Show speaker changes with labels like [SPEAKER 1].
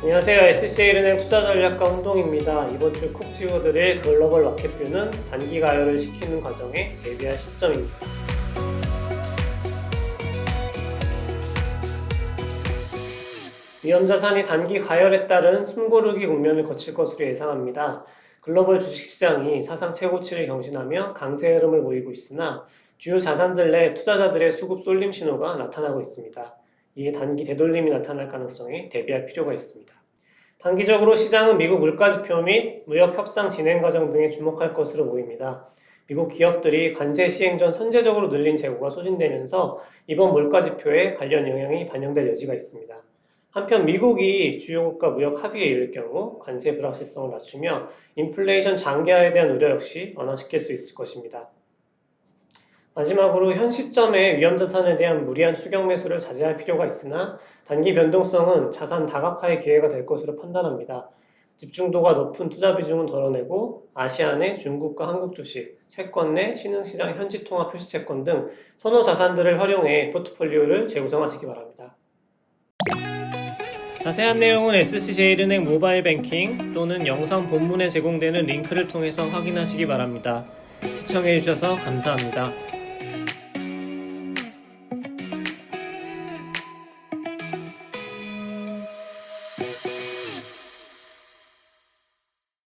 [SPEAKER 1] 안녕하세요. SCL은행 투자전략가 홍동입니다. 이번 주콕 집어드릴 글로벌 마켓뷰는 단기 가열을 시키는 과정에 대비할 시점입니다. 위험자산이 단기 가열에 따른 숨고르기 국면을 거칠 것으로 예상합니다. 글로벌 주식시장이 사상 최고치를 경신하며 강세 흐름을 보이고 있으나 주요 자산들 내 투자자들의 수급 쏠림 신호가 나타나고 있습니다. 이에 단기 되돌림이 나타날 가능성에 대비할 필요가 있습니다. 단기적으로 시장은 미국 물가지표 및 무역 협상 진행 과정 등에 주목할 것으로 보입니다. 미국 기업들이 관세 시행 전 선제적으로 늘린 재고가 소진되면서 이번 물가지표에 관련 영향이 반영될 여지가 있습니다. 한편 미국이 주요 국가 무역 합의에 이를 경우 관세 불확실성을 낮추며 인플레이션 장기화에 대한 우려 역시 완화시킬 수 있을 것입니다. 마지막으로 현 시점에 위험자산에 대한 무리한 추격 매수를 자제할 필요가 있으나 단기 변동성은 자산 다각화의 기회가 될 것으로 판단합니다. 집중도가 높은 투자 비중은 덜어내고 아시안의 중국과 한국 주식, 채권 내 신흥시장 현지 통화 표시 채권 등 선호 자산들을 활용해 포트폴리오를 재구성하시기 바랍니다. 자세한 내용은 SC제일은행 모바일 뱅킹 또는 영상 본문에 제공되는 링크를 통해서 확인하시기 바랍니다. 시청해주셔서 감사합니다.